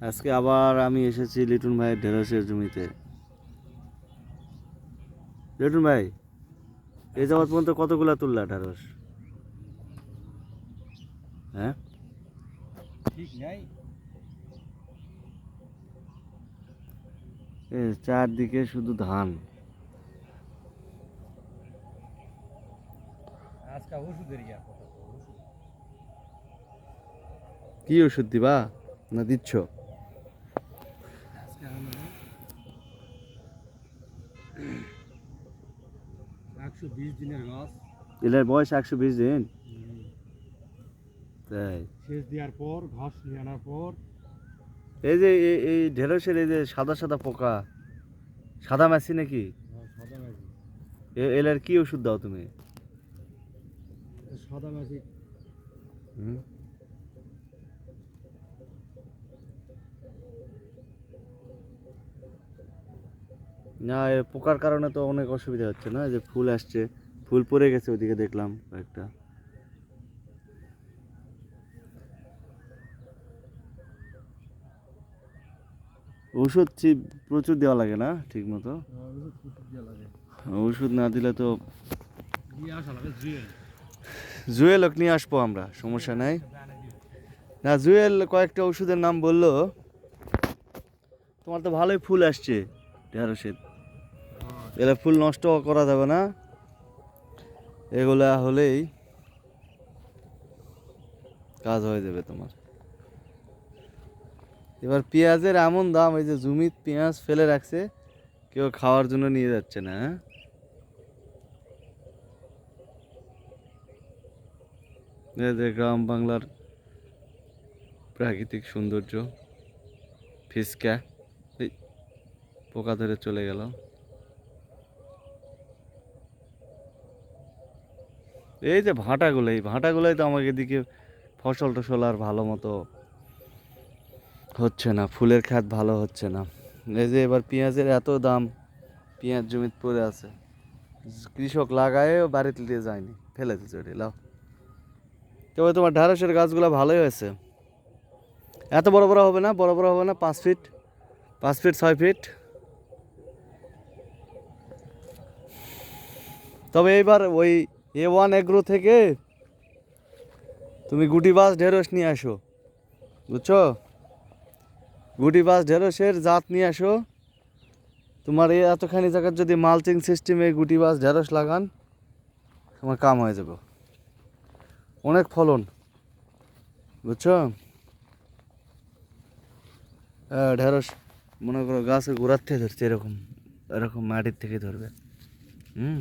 আজকে আবার আমি এসেছি লিটন ভাইয়ের ঢেঁড়সের জমিতে। লিটন ভাই এই যাবৎ পর্যন্ত কতগুলা তুললা ঢেঁড়স? হ্যাঁ? ঠিক নাই। চারদিকে শুধু ধান। কি ওষুধ দিবা? না দিচ্ছ? একশো বিশ দিনের গাছ এটার বয়স একশো বিশ দিন? তাই? সেচ দেওয়ার পর ঘাস নিয়ে আনার পর। এই যে এই- ঢেঁড়সের এই যে সাদা সাদা পোকা সাদা মাছি নাকি? সাদা মাছি এ- এলার কি ওষুধ দাও তুমি? সাদা মাছি হুম? না পোকার কারণে তো অনেক অসুবিধা হচ্ছে না? যে ফুল আসছে, ফুল পড়ে গেছে ওদিকে দেখলাম কয়েকটা। ওষুধ চি- প্রচুর দেওয়া লাগে না ঠিক মতো ওষুধ না দিলে তো জুয়েল নিয়ে আসব আমরা, সমস্যা নাই। না, জুয়েল কয়েকটা ওষুধের নাম বলল। তোমার তো ভালোই ফুল আসছে, ঢেঁড়সের। এগুলো ফুল নষ্ট করা যাবে না। এগুলা হলেই কাজ হয়ে যাবে তোমার। এবার পেঁয়াজের এমন দাম, এই যে জমিত পেঁয়াজ ফেলে রাখছে, কেউ খাওয়ার জন্য নিয়ে যাচ্ছে না হ্যাঁ? যে গ্রাম বাংলার প্রাকৃতিক সৌন্দর্য, ফিসকা পোকা ধরে চলে গেল। এই যে ভাঁটাগুলো, এই ভাঁটাগুলোই তো আমাকে এদিকে ফসল টসল আর ভালো মতো হচ্ছে না, ফুলের খাত ভালো হচ্ছে না। এই যে এবার পেঁয়াজের এত দাম, পেঁয়াজ জমিতে পড়ে আছে। কৃষক লাগায়ও বাড়িতে দিয়ে যায়নি, ফেলে দিচ্ছে ওটি, লাও। তবে তোমার ঢ্যাঁড়সের গাছগুলো ভালোই হয়েছে। এত বড় বড় হবে না, বড় বড় হবে না, পাঁচ ফিট পাঁচ ফিট, ছয় ফিট। তবে এইবার ওই এ ওয়ান এগ্রো থেকে তুমি গুটি বাস ঢেঁড়স নিয়ে আসো, বুঝছ? গুটি বাস ঢেঁড়সের জাত নিয়ে আসো। তোমার এই এতখানি জায়গার যদি মালচিং সিস্টেমে গুটি বাস ঢেঁড়স লাগান, তোমার কাম হয়ে যাবে। অনেক ফলন, বুঝছ? ঢেঁড়স, মনে করো গাছের গোড়ার থেকে ধরছে এরকম এরকম মাটির থেকে ধরবে। হুম?